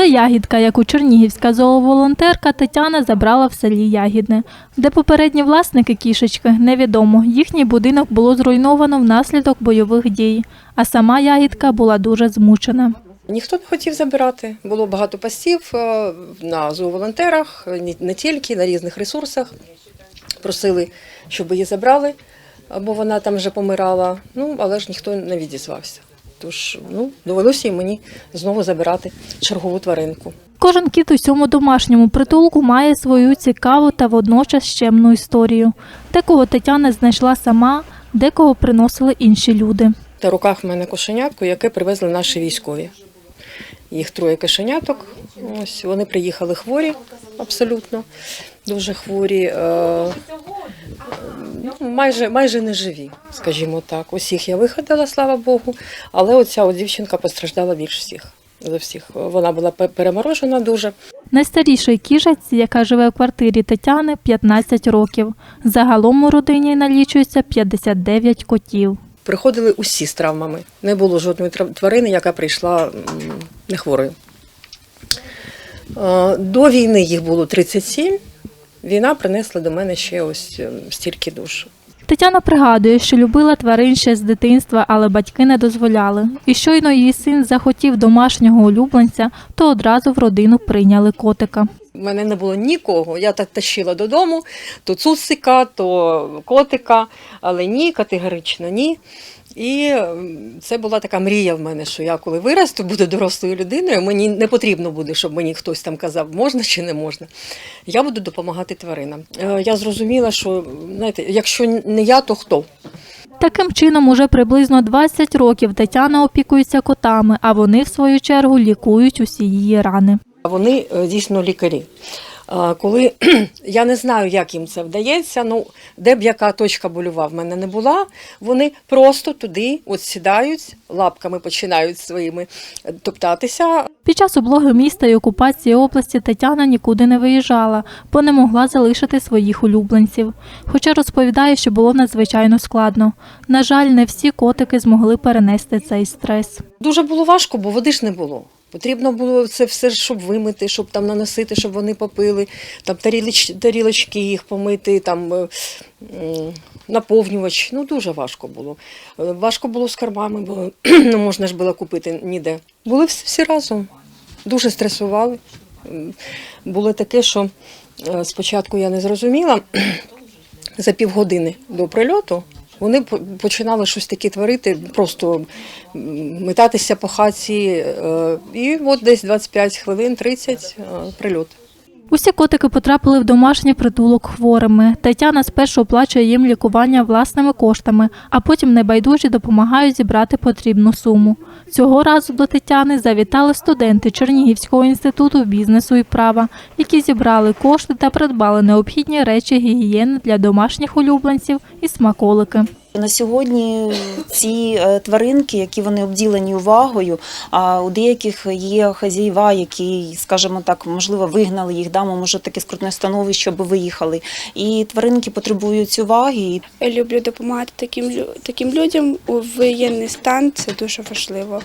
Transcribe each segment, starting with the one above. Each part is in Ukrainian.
Це ягідка, яку чернігівська зооволонтерка Тетяна забрала в селі Ягідне, де попередні власники кішечки невідомо. Їхній будинок було зруйновано внаслідок бойових дій, а сама ягідка була дуже змучена. Ніхто не хотів забирати. Було багато постів е, на зооволонтерах, не тільки на різних ресурсах. Просили, щоб її забрали, бо вона там вже помирала. Ну, але ж ніхто не відізвався. Тож ну, довелося і мені знову забирати чергову тваринку. Кожен кіт у цьому домашньому притулку має свою цікаву та водночас щемну історію. Декого Тетяна знайшла сама, декого приносили інші люди. На руках в мене кошенятко, яке привезли наші військові. Їх троє кошеняток. Ось вони приїхали хворі, абсолютно дуже хворі. Майже, майже не живі, скажімо так. Усіх я виходила, слава Богу. Але оця от дівчинка постраждала більш всіх. За всіх. Вона була переморожена дуже. Найстаріший кіжець, яка живе в квартирі Тетяни, 15 років. Загалом у родині налічується 59 котів. Приходили усі з травмами. Не було жодної тварини, яка прийшла не хворою. До війни їх було 37. Війна принесла до мене ще ось е, стільки душ. Тетяна пригадує, що любила тварин ще з дитинства, але батьки не дозволяли. І щойно її син захотів домашнього улюбленця, то одразу в родину прийняли котика. У мене не було нікого. Я так тащила додому, то цуцика, то котика, але ні, категорично ні. І це була така мрія в мене, що я коли виросту, буду дорослою людиною, мені не потрібно буде, щоб мені хтось там казав, можна чи не можна. Я буду допомагати тваринам. Е, Я зрозуміла, що знаєте, якщо не я, то хто? Таким чином, уже приблизно 20 років Тетяна опікується котами, а вони, в свою чергу, лікують усі її рани. Вони е, дійсно лікарі. Коли я не знаю, як їм це вдається, ну де б яка точка больова в мене не була, вони просто туди от сідають, лапками починають своїми е, топтатися. Під час облоги міста і окупації області Тетяна нікуди не виїжджала, бо не могла залишити своїх улюбленців. Хоча розповідає, що було надзвичайно складно. На жаль, не всі котики змогли перенести цей стрес. Дуже було важко, бо води ж не було. Потрібно було це все, щоб вимити, щоб там наносити, щоб вони попили, там тарілоч, тарілочки їх помити, там е, наповнювач. Ну дуже важко було. Е, Важко було з кормами, бо не можна ж було купити ніде. Були всі, всі разом, дуже стресували. Було таке, що е, спочатку я не зрозуміла. За півгодини до прильоту вони по- починали щось таке творити, просто метатися по хаті. е, І от десь 25 хвилин, 30 е, прильот. Усі котики потрапили в домашній притулок хворими. Тетяна спершу оплачує їм лікування власними коштами, а потім небайдужі допомагають зібрати потрібну суму. Цього разу до Тетяни завітали студенти Чернігівського інституту бізнесу і права, які зібрали кошти та придбали необхідні речі гігієни для домашніх улюбленців і смаколики. На сьогодні ці е, тваринки, які вони обділені увагою, а у деяких є хазяїва, які, скажімо так, можливо, вигнали їх, да, може таке скрутне становище, щоб виїхали. І тваринки потребують уваги. Люблю допомагати таким, таким людям у воєнний стан. Це дуже важливо.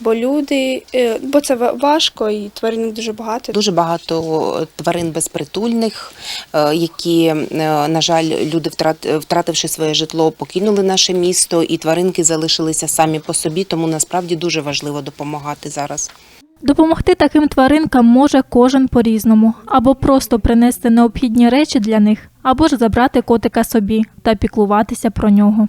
Бо люди, е, бо це важко і тварин дуже багато. Дуже багато тварин безпритульних, е, які, е, на жаль, люди втрат- втративши своє житло, покинули наше місто, і тваринки залишилися самі по собі. Тому насправді дуже важливо допомагати зараз. Допомогти таким тваринкам може кожен по-різному, або просто принести необхідні речі для них, або ж забрати котика собі та піклуватися про нього.